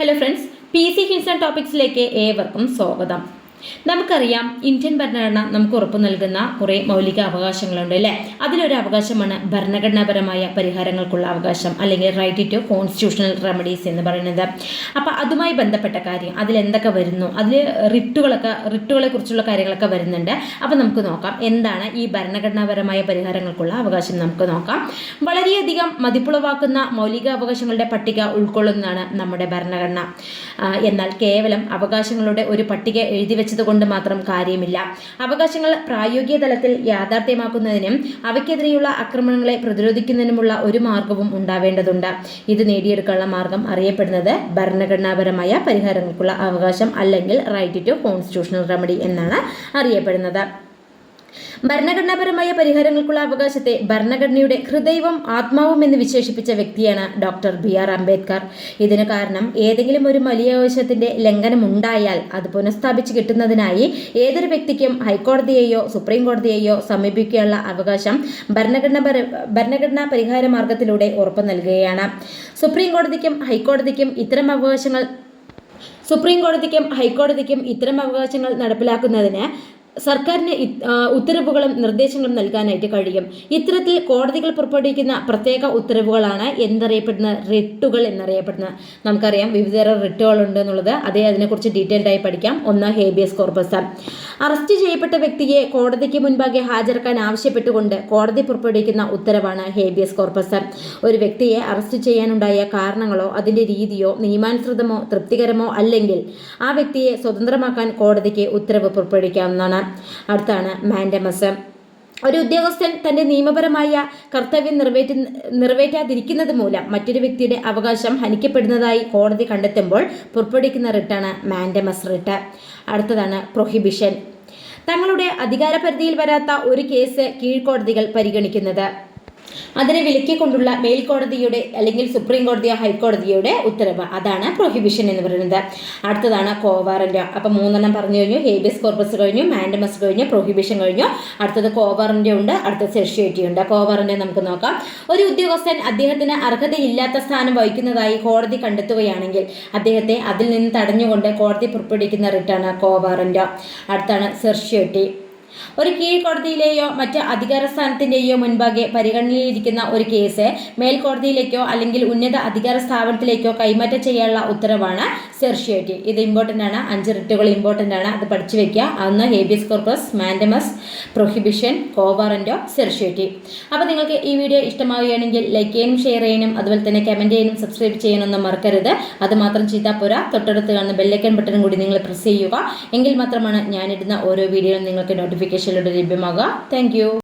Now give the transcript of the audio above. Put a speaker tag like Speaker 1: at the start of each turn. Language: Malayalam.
Speaker 1: Hello friends P C hints and ടോപ്പിക്സിലേക്ക് ഏവർക്കും സ്വാഗതം. നമുക്കറിയാം ഇന്ത്യൻ ഭരണഘടന നമുക്ക് ഉറപ്പു നൽകുന്ന കുറേ മൗലിക അവകാശങ്ങളുണ്ട് അല്ലേ? അതിലൊരു അവകാശമാണ് ഭരണഘടനാപരമായ പരിഹാരങ്ങൾക്കുള്ള അവകാശം അല്ലെങ്കിൽ റൈറ്റ് ടു കോൺസ്റ്റിറ്റ്യൂഷണൽ റെമഡീസ് എന്ന് പറയുന്നത്. അപ്പോൾ അതുമായി ബന്ധപ്പെട്ട കാര്യം അതിൽ എന്തൊക്കെ വരുന്നു? അതിൽ റിട്ടുകളൊക്കെ റിട്ടുകളെ കുറിച്ചുള്ള കാര്യങ്ങളൊക്കെ വരുന്നുണ്ട്. അപ്പോൾ നമുക്ക് നോക്കാം എന്താണ് ഈ ഭരണഘടനാപരമായ പരിഹാരങ്ങൾക്കുള്ള അവകാശം നമുക്ക് നോക്കാം. വളരെയധികം മതിപ്പുളവാക്കുന്ന മൗലിക അവകാശങ്ങളുടെ പട്ടിക ഉൾക്കൊള്ളുന്നതാണ് നമ്മുടെ ഭരണഘടന. എന്നാൽ കേവലം അവകാശങ്ങളുടെ ഒരു പട്ടിക എഴുതി വെച്ചത് കൊണ്ട് മാത്രം കാര്യമില്ല. അവകാശങ്ങൾ പ്രായോഗിക തലത്തിൽ യാഥാർത്ഥ്യമാക്കുന്നതിനും അവയ്ക്കെതിരെയുള്ള ആക്രമണങ്ങളെ പ്രതിരോധിക്കുന്നതിനുമുള്ള ഒരു മാർഗവും ഉണ്ടാവേണ്ടതുണ്ട്. ഇത് നേടിയെടുക്കാനുള്ള മാർഗം അറിയപ്പെടുന്നത് ഭരണഘടനാപരമായ പരിഹാരങ്ങൾക്കുള്ള അവകാശം അല്ലെങ്കിൽ റൈറ്റ് ടു കോൺസ്റ്റിറ്റ്യൂഷണൽ റെമഡി എന്നാണ് അറിയപ്പെടുന്നത്. ഭരണഘടനാപരമായ പരിഹാരങ്ങൾക്കുള്ള അവകാശത്തെ ഭരണഘടനയുടെ ഹൃദയവും ആത്മാവും എന്ന് വിശേഷിപ്പിച്ച വ്യക്തിയാണ് ഡോക്ടർ ബി ആർ അംബേദ്കർ. ഇതിന് കാരണം ഏതെങ്കിലും ഒരു മലിയാവശ്യത്തിന്റെ ലംഘനം ഉണ്ടായാൽ അത് പുനഃസ്ഥാപിച്ച് കിട്ടുന്നതിനായി ഏതൊരു വ്യക്തിക്കും ഹൈക്കോടതിയെയോ സുപ്രീം കോടതിയെയോ സമീപിക്കാനുള്ള അവകാശം ഭരണഘടന ഭരണഘടനാ പരിഹാര മാർഗത്തിലൂടെ ഉറപ്പു നൽകുകയാണ്. സുപ്രീം കോടതിക്കും ഹൈക്കോടതിക്കും ഇത്തരം അവകാശങ്ങൾ സുപ്രീം കോടതിക്കും ഹൈക്കോടതിക്കും ഇത്തരം അവകാശങ്ങൾ നടപ്പിലാക്കുന്നതിന് സർക്കാരിന് ഉത്തരവുകളും നിർദ്ദേശങ്ങളും നൽകാനായിട്ട് കഴിയും. ഇത്തരത്തിൽ കോടതികൾ പുറപ്പെടുവിക്കുന്ന പ്രത്യേക ഉത്തരവുകളാണ് എന്തറിയപ്പെടുന്ന റിട്ടുകൾ എന്നറിയപ്പെടുന്ന. നമുക്കറിയാം വിവിധതരം റിട്ടുകളുണ്ട് എന്നുള്ളത്. അതേ അതിനെക്കുറിച്ച് ഡീറ്റെയിൽഡായി പഠിക്കാം. ഒന്ന് ഹേബിയസ് കോർപ്പസ് അറസ്റ്റ് ചെയ്യപ്പെട്ട വ്യക്തിയെ കോടതിക്ക് മുൻപാകെ ഹാജരാക്കാൻ ആവശ്യപ്പെട്ടുകൊണ്ട് കോടതി പുറപ്പെടുവിക്കുന്ന ഉത്തരവാണ് ഹേബിയസ് കോർപ്പസ്. ഒരു വ്യക്തിയെ അറസ്റ്റ് ചെയ്യാനുണ്ടായ കാരണങ്ങളോ അതിന്റെ രീതിയോ നിയമാനുസൃതമോ തൃപ്തികരമോ അല്ലെങ്കിൽ ആ വ്യക്തിയെ സ്വതന്ത്രമാക്കാൻ കോടതിക്ക് ഉത്തരവ് പുറപ്പെടുവിക്കാവുന്നതാണ്. അടുത്താണ് മാൻഡമസ്. ഒരു ഉദ്യോഗസ്ഥൻ തന്റെ നിയമപരമായ കർത്തവ്യം നിറവേറ്റി നിറവേറ്റാതിരിക്കുന്നത് മൂലം മറ്റൊരു വ്യക്തിയുടെ അവകാശം ഹനിക്കപ്പെടുന്നതായി കോടതി കണ്ടെത്തുമ്പോൾ പുറപ്പെടുവിക്കുന്ന റിട്ടാണ് മാൻഡമസ് റിട്ട്. അടുത്തതാണ് പ്രൊഹിബിഷൻ. തങ്ങളുടെ അധികാരപരിധിയിൽ വരാത്ത ഒരു കേസ് കീഴ്ക്കോടതികൾ പരിഗണിക്കുന്നത്. അതിനെ വിലക്കിക്കൊണ്ടുള്ള മേൽക്കോടതിയുടെ അല്ലെങ്കിൽ സുപ്രീം കോടതിയോ ഹൈക്കോടതിയുടെ ഉത്തരവ്. അതാണ് പ്രൊഹിബിഷൻ എന്ന് പറയുന്നത്. അടുത്തതാണ് കോവാറന്റ്. അപ്പം മൂന്നെണ്ണം പറഞ്ഞു കഴിഞ്ഞു. ഹേബിയസ് കോർപ്പസ് കഴിഞ്ഞു മാൻഡമസ് കഴിഞ്ഞു പ്രൊഹിബിഷൻ കഴിഞ്ഞു. അടുത്തത് കോവാറിന്റെ ഉണ്ട് അടുത്തത് സെർഷ്യേറ്റി ഉണ്ട്. കോവാറിന്റെ നമുക്ക് നോക്കാം. ഒരു ഉദ്യോഗസ്ഥൻ അദ്ദേഹത്തിന് അർഹതയില്ലാത്ത സ്ഥാനം വഹിക്കുന്നതായി കോടതി കണ്ടെത്തുകയാണെങ്കിൽ അദ്ദേഹത്തെ അതിൽ നിന്ന് തടഞ്ഞുകൊണ്ട് കോടതി പുറപ്പെടുവിക്കുന്ന റിട്ടാണ് കോവാറിന്റെ അടുത്താണ് സെർഷ്യേറ്റി ഒരു കീഴ്ക്കോടതിയിലെയോ മറ്റ് അധികാര സ്ഥാനത്തിന്റെയോ മുൻപാകെ പരിഗണനയിലിരിക്കുന്ന ഒരു കേസ് മേൽക്കോടതിയിലേക്കോ അല്ലെങ്കിൽ ഉന്നത അധികാര സ്ഥാപനത്തിലേക്കോ കൈമാറ്റം ചെയ്യാനുള്ള ഉത്തരവാണ് സെർഷ്യേറ്റി ഇത് ഇമ്പോർട്ടന്റ് ആണ്. അഞ്ച് റിട്ടുകൾ ഇമ്പോർട്ടന്റ് ആണ്. അത് പഠിച്ചു വെക്കുക. അന്ന് habeas corpus mandamus prohibition quo warranto certiorari അപ്പോൾ നിങ്ങൾക്ക് ഈ വീഡിയോ ഇഷ്ടമാവുകയാണെങ്കിൽ ലൈക്ക് ചെയ്യാനും ഷെയർ ചെയ്യാനും അതുപോലെ തന്നെ കമന്റ് ചെയ്യാനും സബ്സ്ക്രൈബ് ചെയ്യാനൊന്നും മറക്കരുത്. അത് മാത്രം ചെയ്താൽ പോരാ. തൊട്ടടുത്ത് കാണുന്ന ബെല്ലൈക്കൻ ബട്ടണും കൂടി നിങ്ങൾ പ്രസ് ചെയ്യുക. എങ്കിൽ മാത്രമാണ് ഞാനിടുന്ന ഓരോ വീഡിയോയും നിങ്ങൾക്ക് നോട്ടിഫിക്കേഷനിലൂടെ ലഭ്യമാകുക താങ്ക്